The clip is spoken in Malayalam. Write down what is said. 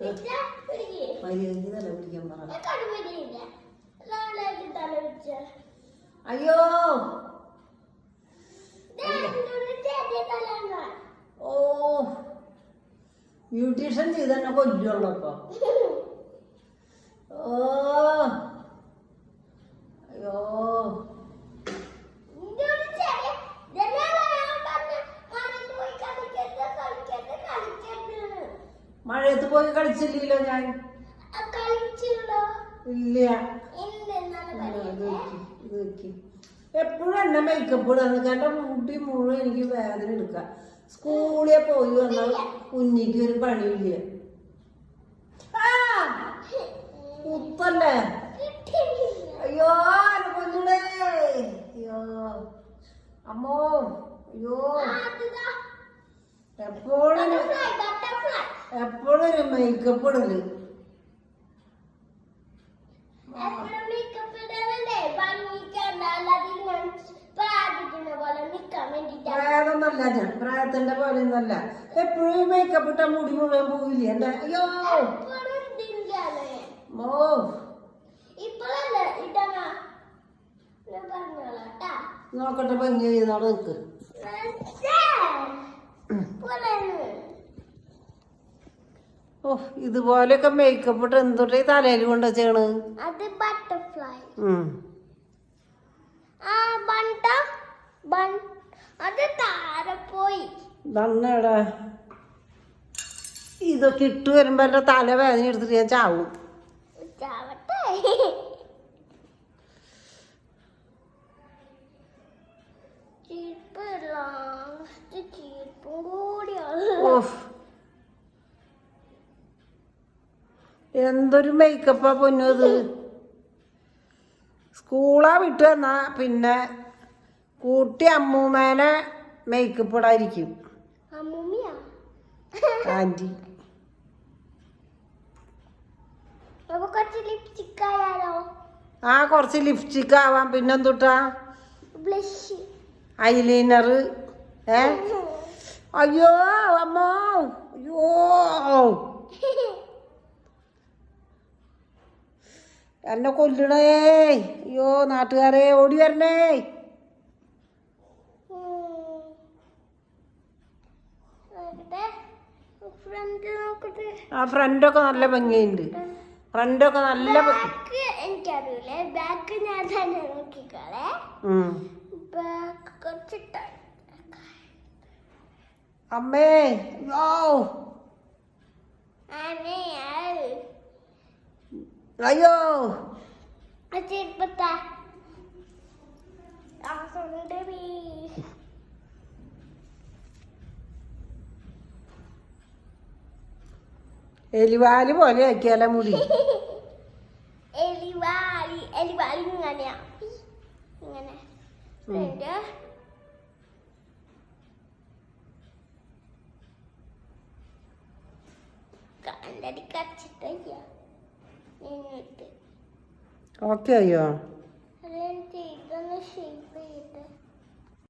മര്യാദയ്ക്ക് തല പിടിക്കാൻ പറ. അയ്യോ. ഓ. ബ്യൂട്ടീഷ്യൻ ചെയ്ത് തന്നെ കൊല്ലുള്ളൂ ഓ. മഴയത്ത് പോയി കളിച്ചില്ലല്ലോ ഞാൻ. ഇല്ല. എപ്പോഴും എന്നെ മേക്കപ്പ് ഇടാന്ന് എന്റെ മുടി മുഴുവൻ എനിക്ക് വേദന എടുക്കാം സ്കൂളിൽ പോയി വന്നാൽ കുഞ്ഞിക്ക് ഒരു പണിയില്ല? കുത്തല്ലേ അയ്യോ എന്നെ അയ്യോ. അമ്മോ അയ്യോ. എപ്പോഴും എപ്പോഴും ഒരു മേക്കപ്പ് ഇടൽ. പ്രായതൊന്നല്ല ഞാൻ പ്രായത്തിന്റെ പോലെ ഒന്നല്ല എപ്പോഴും മേക്കപ്പ് ഇട്ട മുടി മുഴുവൻ പോവില്ല? എന്റെ അയ്യോ! പറഞ്ഞോളാട്ടാ നോക്കട്ടെ ഭംഗി ചെയ്യുന്നവിടെ നിൽക്ക് ഓ ഇതുപോലെയൊക്കെ മേക്കപ്പ് ഇട്ട് എന്തുട്ടേ തലയിൽ കൊണ്ട് ചെയ്യണ് അത് ബട്ടർഫ്ലൈ ആ ബണ്ട ബൺ അത് ദണ്ണേടാ ഇതൊക്കെ ഇട്ട് വരുമ്പോ എന്റെ തല വേദന എടുത്തിട്ട് ഞാൻ ചാവും. ചാവട്ടെ. ചീപ്പ് ലാസ്റ്റ് ചീപ്പും കൂടിയാണ് ഓഫ്. എന്തൊരു മേക്കപ്പാ പൊന്നു ഇത് സ്കൂളാ വിട്ടു വന്നാ പിന്നെ കൂട്ടി അമ്മൂമ്മേനെ മേക്കപ്പ് ഇടായിരിക്കും ആന്റി. ആ കുറച്ച് ലിപ്സ്റ്റിക് ആവാം. പിന്നെന്തുട്ടാ? എന്തുട്ടാ ഐലൈനർ ഏ? അയ്യോ അമ്മോ. അയ്യോ. എന്നെ കൊല്ലണേ. അയ്യോ നാട്ടുകാരെ ഓടി വരണേ. ആ ഫ്രണ്ടൊക്കെ നല്ല ഭംഗിയുണ്ട്. ഫ്രണ്ടൊക്കെ നല്ല ബാക്ക് ഞാൻ തന്നെ നോക്കിക്കോളെ. ബാക്ക് കുറച്ചിട്ട്. അമ്മേ ഓ ആനേ അയ്യോ ചെറുപ്പത്താ ആ സുന്ദരി എലിവാല് പോലെ ആക്കിയാലോ മുടി എലിവാലി എലിവാലി ഇങ്ങനെയാ ഇങ്ങനെ ഫ്രണ്ട് കണ്ടടി കച്ചിട്ടയ്യ എന്നിട്ട് Okay അയ്യോ.